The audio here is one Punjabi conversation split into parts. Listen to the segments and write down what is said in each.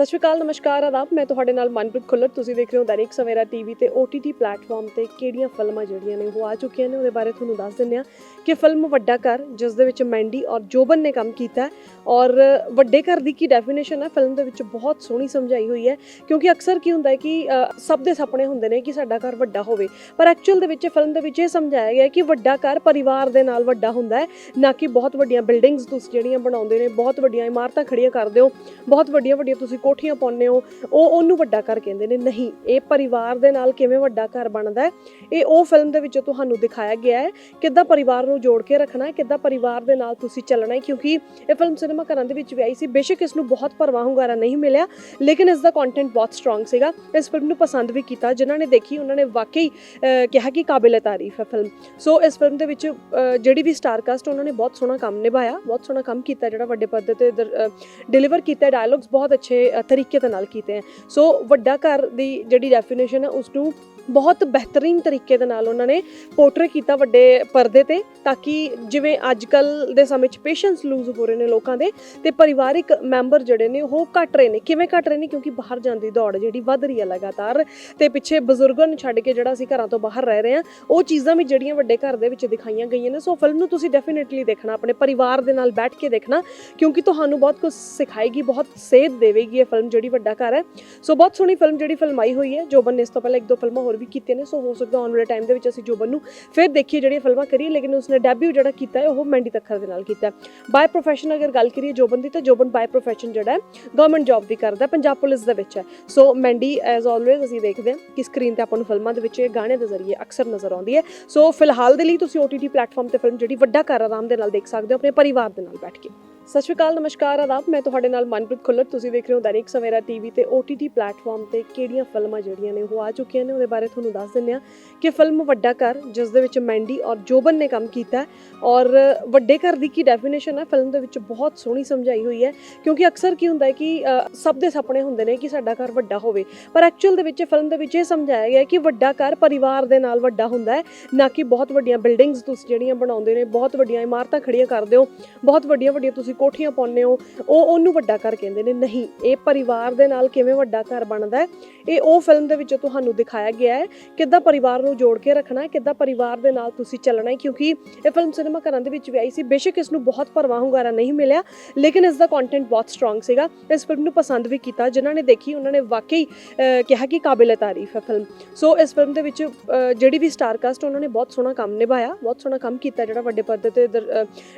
ਸਤਿ ਸ਼੍ਰੀ ਅਕਾਲ, ਨਮਸਕਾਰ, ਆਦਾਬ। ਮੈਂ ਤੁਹਾਡੇ ਨਾਲ ਮਨਪ੍ਰੀਤ ਖੁੱਲਰ। ਤੁਸੀਂ ਦੇਖ ਰਹੇ ਹੋ ਦੈਨਿਕ ਸਵੇਰਾ ਟੀਵੀ ਤੇ OTT ਪਲੇਟਫਾਰਮ ਤੇ ਕਿਹੜੀਆਂ ਫਿਲਮਾਂ ਜਿਹੜੀਆਂ ਨੇ ਉਹ ਆ ਚੁੱਕੀਆਂ ਨੇ, ਉਹਦੇ ਬਾਰੇ ਤੁਹਾਨੂੰ ਦੱਸ ਦਿੰਦੇ ਆ ਕਿ ਫਿਲਮ ਵੱਡਾ ਘਰ, ਜਿਸ ਦੇ ਵਿੱਚ ਮੈਂਡੀ ਔਰ ਜੋਬਨ ਨੇ ਕੰਮ ਕੀਤਾ ਔਰ ਵੱਡੇ ਘਰ ਦੀ ਕੀ ਡੈਫੀਨੇਸ਼ਨ ਹੈ, ਫਿਲਮ ਦੇ ਵਿੱਚ ਬਹੁਤ ਸੋਹਣੀ ਸਮਝਾਈ ਹੋਈ ਹੈ, ਕਿਉਂਕਿ ਅਕਸਰ ਕੀ ਹੁੰਦਾ ਹੈ ਕਿ ਸਭ ਦੇ ਸੁਪਨੇ ਹੁੰਦੇ ਨੇ ਕਿ ਸਾਡਾ ਘਰ ਵੱਡਾ ਹੋਵੇ। ਪਰ ਐਕਚੁਅਲ ਦੇ ਵਿੱਚ ਫਿਲਮ ਦੇ ਵਿੱਚ ਇਹ ਸਮਝਾਇਆ ਗਿਆ ਕਿ ਵੱਡਾ ਘਰ ਪਰਿਵਾਰ ਦੇ ਨਾਲ ਵੱਡਾ ਹੁੰਦਾ ਹੈ, ਨਾ ਕਿ ਬਹੁਤ ਵੱਡੀਆਂ ਬਿਲਡਿੰਗਸ ਤੁਸੀਂ ਜਿਹੜੀਆਂ ਬਣਾਉਂਦੇ ਨੇ, ਬਹੁਤ ਵੱਡੀਆਂ ਇਮਾਰਤਾਂ ਖੜੀਆਂ ਕਰਦੇ ਹੋ, ਬਹੁਤ ਵੱਡੀਆਂ ਵੱਡੀਆਂ ਤੁਸੀਂ ਕੋਠੀਆਂ ਪਾਉਂਦੇ ਹੋ, ਉਹ ਉਹਨੂੰ ਵੱਡਾ ਘਰ ਕਹਿੰਦੇ ਨੇ, ਨਹੀਂ, ਇਹ ਪਰਿਵਾਰ ਦੇ ਨਾਲ ਕਿਵੇਂ ਵੱਡਾ ਘਰ ਬਣਦਾ ਹੈ? ਇਹ ਉਹ ਫਿਲਮ ਦੇ ਵਿੱਚ ਤੁਹਾਨੂੰ ਦਿਖਾਇਆ ਗਿਆ ਹੈ, ਕਿੱਦਾਂ ਪਰਿਵਾਰ ਨੂੰ ਜੋੜ ਕੇ ਰੱਖਣਾ ਹੈ, ਕਿੱਦਾਂ ਪਰਿਵਾਰ ਦੇ ਨਾਲ ਤੁਸੀਂ ਚੱਲਣਾ ਹੈ, ਕਿਉਂਕਿ ਇਹ ਫਿਲਮ ਸਿਨੇਮਾ ਘਰਾਂ ਦੇ ਵਿੱਚ ਵੀ ਆਈ ਸੀ, ਬੇਸ਼ੱਕ ਇਸ ਨੂੰ ਬਹੁਤ ਭਰਵਾਂ ਹੁੰਗਾਰਾ ਨਹੀਂ ਮਿਲਿਆ, ਲੇਕਿਨ ਇਸ ਦਾ ਕੰਟੈਂਟ ਬਹੁਤ ਸਟਰੋਂਗ ਸੀਗਾ, ਇਸ ਫਿਲਮ ਨੂੰ ਪਸੰਦ ਵੀ ਕੀਤਾ, ਜਿਨ੍ਹਾਂ ਨੇ ਦੇਖੀ, ਉਹਨਾਂ ਨੇ ਵਾਕਈ ਕਿਹਾ ਕਿ ਕਾਬਿਲ ਤਾਰੀਫ ਹੈ ਫਿਲਮ ਸੋ ਇਸ ਫਿਲਮ ਦੇ ਵਿੱਚ ਜਿਹੜੀ ਵੀ ਸਟਾਰ ਕਾਸਟ ਉਹਨਾਂ ਨੇ ਬਹੁਤ ਸੋਹਣਾ ਕੰਮ ਨਿਭਾਇਆ, ਬਹੁਤ ਸੋਹਣਾ ਕੰਮ ਕੀਤਾ, ਜਿਹੜਾ ਵੱਡੇ ਪੱਧਰ ਤੇ ਡਿਲੀਵਰ ਕੀਤਾ ਡਾਇਲੌਗਸ ਬਹੁਤ ਅੱਛੇ ਤਰੀਕੇ ਦੇ ਨਾਲ ਕੀਤੇ ਹੈ। ਸੋ ਵੱਡਾ ਘਰ ਦੀ ਜਿਹੜੀ ਡੈਫੀਨੇਸ਼ਨ ਹੈ ਉਸ ਨੂੰ ਬਹੁਤ ਬਿਹਤਰੀਨ ਤਰੀਕੇ ਦੇ ਨਾਲ ਉਹਨਾਂ ਨੇ ਪੋਰਟਰੇ ਕੀਤਾ ਵੱਡੇ ਪਰਦੇ ਤੇ, ਤਾਂ ਕਿ ਜਿਵੇਂ ਅੱਜ ਕੱਲ ਦੇ ਸਮੇਂ 'ਚ ਪੇਸ਼ੈਂਸ ਲੂਜ਼ ਹੋ ਰਹੇ ਨੇ ਲੋਕਾਂ ਦੇ, ਤੇ ਪਰਿਵਾਰਿਕ ਮੈਂਬਰ ਜਿਹੜੇ ਨੇ ਉਹ ਘਟ ਰਹੇ ਨੇ। ਕਿਵੇਂ ਘਟ ਰਹੇ ਨੇ? ਕਿਉਂਕਿ ਬਾਹਰ ਜਾਣ ਦੀ ਦੌੜ ਜਿਹੜੀ ਵੱਧ ਰਹੀ ਹੈ ਲਗਾਤਾਰ, ਤੇ ਪਿੱਛੇ ਬਜ਼ੁਰਗਾਂ ਨੂੰ ਛੱਡ ਕੇ ਜਿਹੜਾ ਅਸੀਂ ਘਰਾਂ ਤੋਂ ਬਾਹਰ ਰਹਿ ਰਹੇ ਹਾਂ, ਉਹ ਚੀਜ਼ਾਂ ਵੀ ਜਿਹੜੀਆਂ ਵੱਡੇ ਘਰ ਦੇ ਵਿੱਚ ਦਿਖਾਈਆਂ ਗਈਆਂ ਨੇ। ਸੋ ਫਿਲਮ ਨੂੰ ਤੁਸੀਂ ਡੈਫੀਨਿਟਲੀ ਦੇਖਣਾ, ਆਪਣੇ ਪਰਿਵਾਰ ਦੇ ਨਾਲ ਬੈਠ ਕੇ ਦੇਖਣਾ, ਕਿਉਂਕਿ ਤੁਹਾਨੂੰ ਬਹੁਤ ਕੁਝ ਸਿਖਾਏਗੀ, ਬਹੁਤ ਸੇਧ ਦੇਵੇਗੀ ਇਹ ਫਿਲਮ ਜਿਹੜੀ ਵੱਡਾ ਘਰ ਹੈ। ਸੋ ਬਹੁਤ ਸੋਹਣੀ ਫਿਲਮ ਜਿਹੜੀ ਫਿਲਮਾਈ ਹੋਈ ਹੈ ਜੋਬਨ ਨੇ ਇਸ ਤੋਂ ਪਹਿਲਾਂ ਇੱਕ ਦੋ ਫਿਲਮਾਂ ਹੋਰ ਵੀ ਕੀਤੇ ਨੇ, ਸੋ ਹੋ ਸਕਦਾ ਆਉਣ ਵਾਲੇ ਟਾਈਮ ਦੇ ਵਿੱਚ ਅਸੀਂ ਜੋਬਨ ਨੂੰ ਫਿਰ ਦੇਖੀਏ ਜਿਹੜੀਆਂ ਫਿਲਮਾਂ ਕਰੀਏ, ਲੇਕਿਨ ਉਸਨੇ ਡੈਬਿਊ ਜਿਹੜਾ ਕੀਤਾ ਹੈ, ਉਹ ਮੈਂਡੀ ਤੱਖਰ ਦੇ ਨਾਲ ਕੀਤਾ ਬਾਈ ਪ੍ਰੋਫੈਸ਼ਨ ਅਗਰ ਗੱਲ ਕਰੀਏ ਜੋਬਨ ਦੀ, ਤਾਂ ਜੋਬਨ ਬਾਈ ਪ੍ਰੋਫੈਸ਼ਨ ਜਿਹੜਾ ਹੈ ਗਵਰਨਮੈਂਟ ਜੌਬ ਵੀ ਕਰਦਾ ਪੰਜਾਬ ਪੁਲਿਸ ਦੇ ਵਿੱਚ ਹੈ। ਸੋ ਮੈਂਡੀ ਐਜ਼ ਆਲਵੇਜ਼ ਅਸੀਂ ਦੇਖਦੇ ਹਾਂ ਕਿ ਸਕਰੀਨ ਤੇ ਆਪਾਂ ਨੂੰ ਫਿਲਮਾਂ ਦੇ ਵਿੱਚ ਇਹ ਗਾਣੇ ਦੇ ਜ਼ਰੀਏ ਅਕਸਰ ਨਜ਼ਰ ਆਉਂਦੀ ਹੈ। ਸੋ ਫਿਲਹਾਲ ਦੇ ਲਈ ਤੁਸੀਂ OTT ਪਲੇਟਫਾਰਮ ਤੇ ਫਿਲਮ ਜਿਹੜੀ ਵੱਡਾ ਘਰ ਆਰਾਮ ਦੇ ਨਾਲ ਦੇਖ ਸਕਦੇ ਹੋ, ਆਪਣੇ ਪਰਿਵਾਰ ਦੇ ਨਾਲ ਬੈਠ ਕੇ। ਸਤਿ ਸ਼੍ਰੀ ਅਕਾਲ, ਨਮਸਕਾਰ, ਆਦਾਬ। ਮੈਂ ਤੁਹਾਡੇ ਨਾਲ ਮਨਪ੍ਰੀਤ ਖੁੱਲਰ। ਤੁਸੀਂ ਦੇਖ ਰਹੇ ਹੋ ਦੈਨਿਕ ਸਵੇਰਾ ਟੀਵੀ ਤੇ OTT ਪਲੇਟਫਾਰਮ ਤੇ ਕਿਹੜੀਆਂ ਫਿਲਮਾਂ ਜਿਹੜੀਆਂ ਨੇ ਉਹ ਆ ਚੁੱਕੀਆਂ ਨੇ। ਉਹਦੇ ਬਾਰੇ ਤੁਹਾਨੂੰ ਦੱਸ ਦਿੰਦੇ ਆ ਕਿ ਫਿਲਮ ਵੱਡਾ ਘਰ, ਜਿਸ ਦੇ ਵਿੱਚ ਮੈਂਡੀ ਔਰ ਜੋਬਨ ਨੇ ਕੰਮ ਕੀਤਾ ਔਰ ਵੱਡੇ ਘਰ ਦੀ ਕੀ ਡੈਫੀਨੇਸ਼ਨ ਹੈ? ਫਿਲਮ ਦੇ ਵਿੱਚ ਬਹੁਤ ਸੋਹਣੀ ਸਮਝਾਈ ਹੋਈ ਹੈ। ਕਿਉਂਕਿ ਅਕਸਰ ਕੀ ਹੁੰਦਾ ਹੈ ਕਿ ਸਭ ਦੇ ਸੁਪਨੇ ਹੁੰਦੇ ਨੇ ਕਿ ਸਾਡਾ ਘਰ ਵੱਡਾ ਹੋਵੇ। ਪਰ ਐਕਚੁਅਲ ਦੇ ਵਿੱਚ ਫਿਲਮ ਦੇ ਵਿੱਚ ਇਹ ਸਮਝਾਇਆ ਗਿਆ ਕਿ ਵੱਡਾ ਘਰ ਪਰਿਵਾਰ ਦੇ ਨਾਲ ਵੱਡਾ ਹੁੰਦਾ ਹੈ। ਨਾ ਕਿ ਬਹੁਤ ਵੱਡੀਆਂ ਬਿਲਡਿੰਗਸ ਤੁਸੀਂ ਜਿਹੜੀਆਂ ਬਣਾਉਂਦੇ ਨੇ, ਬਹੁਤ ਵੱਡੀਆਂ ਇਮਾਰਤਾਂ ਖੜੀਆਂ ਕਰਦੇ ਹੋ, ਬਹੁਤ ਵੱਡੀਆਂ ਵੱਡੀਆਂ ਤੁਸੀਂ ਕੋਠੀਆਂ ਪਾਉਂਦੇ ਹੋ, ਉਹ ਉਹਨੂੰ ਵੱਡਾ ਘਰ ਕਹਿੰਦੇ ਨੇ, ਨਹੀਂ, ਇਹ ਪਰਿਵਾਰ ਦੇ ਨਾਲ ਕਿਵੇਂ ਵੱਡਾ ਘਰ ਬਣਦਾ ਹੈ? ਇਹ ਉਹ ਫਿਲਮ ਦੇ ਵਿੱਚ ਤੁਹਾਨੂੰ ਦਿਖਾਇਆ ਗਿਆ ਹੈ, ਕਿੱਦਾਂ ਪਰਿਵਾਰ ਨੂੰ ਜੋੜ ਕੇ ਰੱਖਣਾ ਹੈ, ਕਿੱਦਾਂ ਪਰਿਵਾਰ ਦੇ ਨਾਲ ਤੁਸੀਂ ਚੱਲਣਾ ਹੈ, ਕਿਉਂਕਿ ਇਹ ਫਿਲਮ ਸਿਨੇਮਾ ਘਰਾਂ ਦੇ ਵਿੱਚ ਵੀ ਆਈ ਸੀ, ਬੇਸ਼ੱਕ ਇਸ ਨੂੰ ਬਹੁਤ ਭਰਵਾਂ ਹੁੰਗਾਰਾ ਨਹੀਂ ਮਿਲਿਆ, ਲੇਕਿਨ ਇਸ ਦਾ ਕੰਟੈਂਟ ਬਹੁਤ ਸਟਰੋਂਗ ਸੀਗਾ, ਇਸ ਫਿਲਮ ਨੂੰ ਪਸੰਦ ਵੀ ਕੀਤਾ, ਜਿਨ੍ਹਾਂ ਨੇ ਦੇਖੀ, ਉਹਨਾਂ ਨੇ ਵਾਕਈ ਕਿਹਾ ਕਿ ਕਾਬਿਲ ਤਾਰੀਫ ਹੈ ਫਿਲਮ ਸੋ ਇਸ ਫਿਲਮ ਦੇ ਵਿੱਚ ਜਿਹੜੀ ਵੀ ਸਟਾਰ ਕਾਸਟ ਉਹਨਾਂ ਨੇ ਬਹੁਤ ਸੋਹਣਾ ਕੰਮ ਨਿਭਾਇਆ, ਬਹੁਤ ਸੋਹਣਾ ਕੰਮ ਕੀਤਾ, ਜਿਹੜਾ ਵੱਡੇ ਪਰਦੇ ਤੇ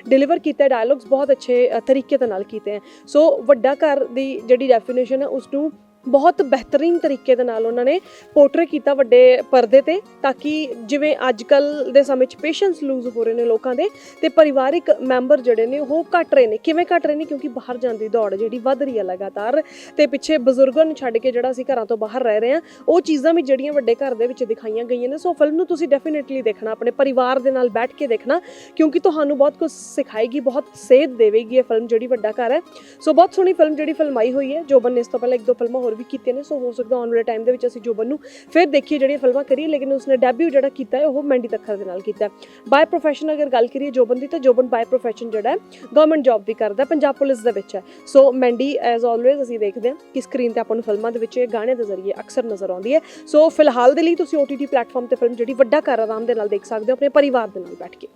ਡਿਲੀਵਰ ਕੀਤਾ ਡਾਇਲੌਗਸ ਬਹੁਤ ਅੱਛੇ ਤਰੀਕੇ ਦੇ ਨਾਲ ਕੀਤੇ ਹੈ। ਸੋ ਵੱਡਾ ਘਰ ਦੀ ਜਿਹੜੀ ਡੈਫੀਨੇਸ਼ਨ ਹੈ ਉਸ ਨੂੰ ਬਹੁਤ ਬਿਹਤਰੀਨ ਤਰੀਕੇ ਦੇ ਨਾਲ ਉਹਨਾਂ ਨੇ ਪੋਰਟਰੇ ਕੀਤਾ ਵੱਡੇ ਪਰਦੇ ਤੇ, ਤਾਂ ਕਿ ਜਿਵੇਂ ਅੱਜ ਕੱਲ ਦੇ ਸਮੇਂ 'ਚ ਪੇਸ਼ੈਂਸ ਲੂਜ਼ ਹੋ ਰਹੇ ਨੇ ਲੋਕਾਂ ਦੇ ਤੇ ਪਰਿਵਾਰਿਕ ਮੈਂਬਰ ਜਿਹੜੇ ਨੇ ਉਹ ਘਟ ਰਹੇ ਨੇ। ਕਿਵੇਂ ਘਟ ਰਹੇ ਨੇ? ਕਿਉਂਕਿ ਬਾਹਰ ਜਾਣ ਦੀ ਦੌੜ ਜਿਹੜੀ ਵੱਧ ਰਹੀ ਹੈ ਲਗਾਤਾਰ ਤੇ ਪਿੱਛੇ ਬਜ਼ੁਰਗਾਂ ਨੂੰ ਛੱਡ ਕੇ ਜਿਹੜਾ ਅਸੀਂ ਘਰਾਂ ਤੋਂ ਬਾਹਰ ਰਹਿ ਰਹੇ ਹਾਂ, ਉਹ ਚੀਜ਼ਾਂ ਵੀ ਜਿਹੜੀਆਂ ਵੱਡੇ ਘਰ ਦੇ ਵਿੱਚ ਦਿਖਾਈਆਂ ਗਈਆਂ ਨੇ। ਸੋ ਫਿਲਮ ਨੂੰ ਤੁਸੀਂ ਡੈਫੀਨਿਟਲੀ ਦੇਖਣਾ, ਆਪਣੇ ਪਰਿਵਾਰ ਦੇ ਨਾਲ ਬੈਠ ਕੇ ਦੇਖਣਾ, ਕਿਉਂਕਿ ਤੁਹਾਨੂੰ ਬਹੁਤ ਕੁਝ ਸਿਖਾਏਗੀ, ਬਹੁਤ ਸੇਧ ਦੇਵੇਗੀ ਇਹ ਫਿਲਮ ਜਿਹੜੀ ਵੱਡਾ ਘਰ ਹੈ। ਸੋ ਬਹੁਤ ਸੋਹਣੀ ਫਿਲਮ ਜਿਹੜੀ ਫਿਲਮਾਈ ਹੋਈ ਹੈ ਜੋਬਨ ਨੇ ਇਸ ਤੋਂ ਪਹਿਲਾਂ ਇੱਕ ਦੋ ਫਿਲਮਾਂ ਹੋਰ ਵੀ ਕੀਤੇ ਨੇ, ਸੋ ਹੋ ਸਕਦਾ ਆਉਣ ਵਾਲੇ ਟਾਈਮ ਦੇ ਵਿੱਚ ਅਸੀਂ ਜੋਬਨ ਨੂੰ ਫਿਰ ਦੇਖੀਏ ਜਿਹੜੀਆਂ ਫਿਲਮਾਂ ਕਰੀਏ, ਲੇਕਿਨ ਉਸਨੇ ਡੈਬਿਊ ਜਿਹੜਾ ਕੀਤਾ ਹੈ, ਉਹ ਮੈਂਡੀ ਤੱਖਰ ਦੇ ਨਾਲ ਕੀਤਾ ਬਾਈ ਪ੍ਰੋਫੈਸ਼ਨ ਅਗਰ ਗੱਲ ਕਰੀਏ ਜੋਬਨ ਦੀ, ਤਾਂ ਜੋਬਨ ਬਾਈ ਪ੍ਰੋਫੈਸ਼ਨ ਜਿਹੜਾ ਹੈ ਗਵਰਨਮੈਂਟ ਜੌਬ ਵੀ ਕਰਦਾ ਪੰਜਾਬ ਪੁਲਿਸ ਦੇ ਵਿੱਚ ਹੈ। ਸੋ ਮੈਂਡੀ ਐਜ਼ ਆਲਵੇਜ਼ ਅਸੀਂ ਦੇਖਦੇ ਹਾਂ ਕਿ ਸਕਰੀਨ ਤੇ ਆਪਾਂ ਨੂੰ ਫਿਲਮਾਂ ਦੇ ਵਿੱਚ ਇਹ ਗਾਣੇ ਦੇ ਜ਼ਰੀਏ ਅਕਸਰ ਨਜ਼ਰ ਆਉਂਦੀ ਹੈ। ਸੋ ਫਿਲਹਾਲ ਦੇ ਲਈ ਤੁਸੀਂ OTT ਪਲੇਟਫਾਰਮ ਤੇ ਫਿਲਮ ਜਿਹੜੀ ਵੱਡਾ ਘਰ ਆਰਾਮ ਦੇ ਨਾਲ ਦੇਖ ਸਕਦੇ ਹੋ, ਆਪਣੇ ਪਰਿਵਾਰ ਦੇ ਨਾਲ ਬੈਠ ਕੇ।